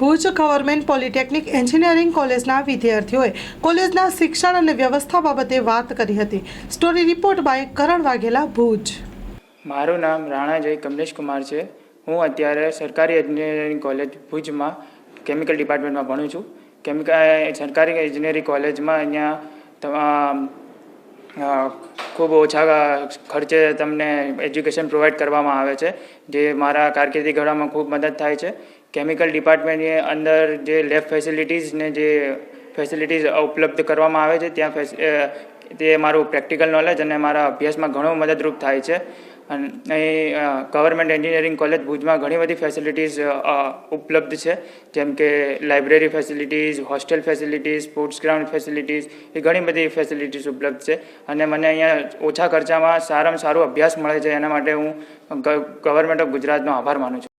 Bhuj government polytechnic engineering કોલેજના વિદ્યાર્થીઓએ કોલેજના શિક્ષણ અને વ્યવસ્થા બાબતે વાત કરી હતી. Story report by Karan Vaghela, Bhuj. મારું નામ રાણા જય કમલેશ કુમાર છે. હું અત્યારે સરકારી એન્જિનિયરિંગ કોલેજ ભુજમાં કેમિકલ ડિપાર્ટમેન્ટમાં ભણું છું. કેમિકલ સરકારી એન્જિનિયરિંગ કોલેજમાં અહીંયા ખૂબ ઓછા ખર્ચે તમને એજ્યુકેશન પ્રોવાઈડ કરવામાં આવે છે, જે મારા કારકિર્દી ઘડવામાં ખૂબ મદદ થાય છે. કેમિકલ ડિપાર્ટમેન્ટની અંદર જે લેબ ફેસિલિટીઝને જે ફેસિલિટીઝ ઉપલબ્ધ કરવામાં આવે છે, ત્યાં તે મારું પ્રેક્ટિકલ નોલેજ અને મારા અભ્યાસમાં ઘણું મદદરૂપ થાય છે. અને, અહીં ગવર્મેન્ટ એન્જિનિયરિંગ કોલેજ ભુજમાં ઘણી બધી ફેસિલિટીઝ ઉપલબ્ધ છે. જેમ કે library facilities, hostel facilities, sports ground facilities, એ ઘણી બધી ફેસિલિટીઝ ઉપલબ્ધ છે. અને મને અહીંયા ઓછા ખર્ચામાં સારામાં સારો અભ્યાસ મળે છે, એના માટે હું ગવર્મેન્ટ ઓફ ગુજરાતનો આભાર માનું છું.